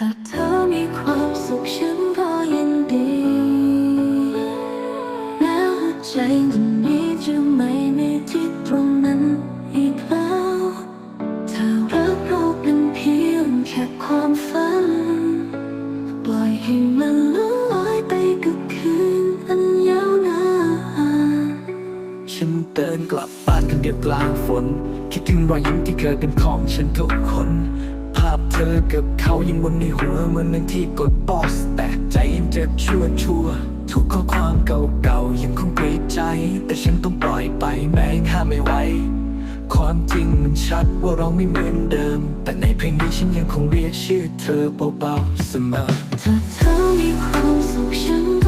ถ้าเธอมีความสุขฉันก็ยินดีแล้วหัวใจวันนี้จะไม่มีที่ตรงนั้นอีกแล้วถ้ารักเราเป็นเพียงแค่ความฝัน ปล่อยให้มันละลอยไปกับคืนอันยาวนานฉันเดินกลับบ้านคนเดียวกลางฝน คิดถึงรอยยิ้มที่เคยเป็นของฉันทุกคน ภาพเธอกับเขายังวนในหัวเหมือนหนึ่งที่กดบอส แต่ใจยังเจ็บชั่วชั่วทุกข้อความเก่าๆยังคงกรีดใจ แต่ฉันต้องปล่อยไปแม้ข้าไม่ไหวความจริงมันชัดว่าเราไม่เหมือนเดิม แต่ในเพลงนี้ฉันยังคงเรียกชื่อเธอเบาๆเสมอถ้าเธอมีความสุขฉันก็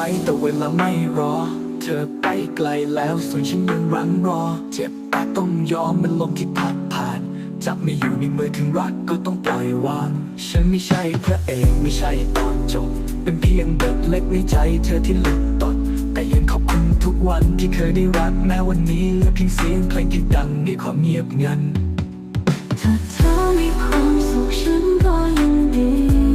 ว้แต่เวลาไม่รอ เธอไปไกลแล้วส่วนฉันยังรังรอ เจ็บแต่ต้องยอมมันลมที่พัดผ่าน จับไม่อยู่ในมือถึงรักก็ต้องปล่อยวาง ฉันไม่ใช่พระเอกไม่ใช่ตอนจบ เป็นเพียงเด็กเล็กในใจเธอที่หลุดตดแต่ยังขอบคุณทุกวันที่เคยได้รักแม้วันนี้เหลือเพียงเสียงเพลงที่ดังในความเงียบงันถ้าเธอมีความสุขฉันก็ยินดี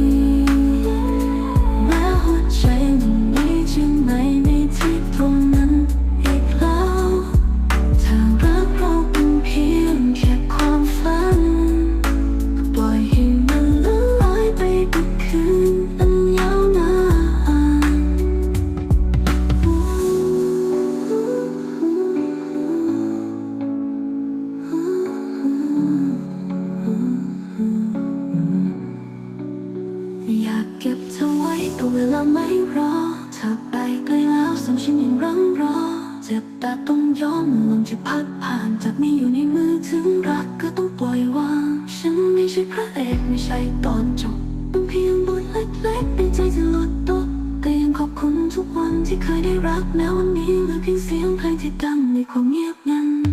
ธอไว้แต่เวลาไม่รอเธอไปไกลแล้วส่วนฉันยังรังรอ เจ็บแต่ต้องยอมลมจะพัดผ่านจากไม่อยู่ในมือถึงรักก็ต้องปล่อยวาง ฉันไม่ใช่พระเอกไม่ใช่ตอนจบเป็นเพียงบทเล็กๆในใจที่หลุดตกแต่ยังขอบคุณทุกวันที่เคยได้รักแม้วันนี้เหลือเพียงเสียงเพลงที่ดังในความเงียบงัน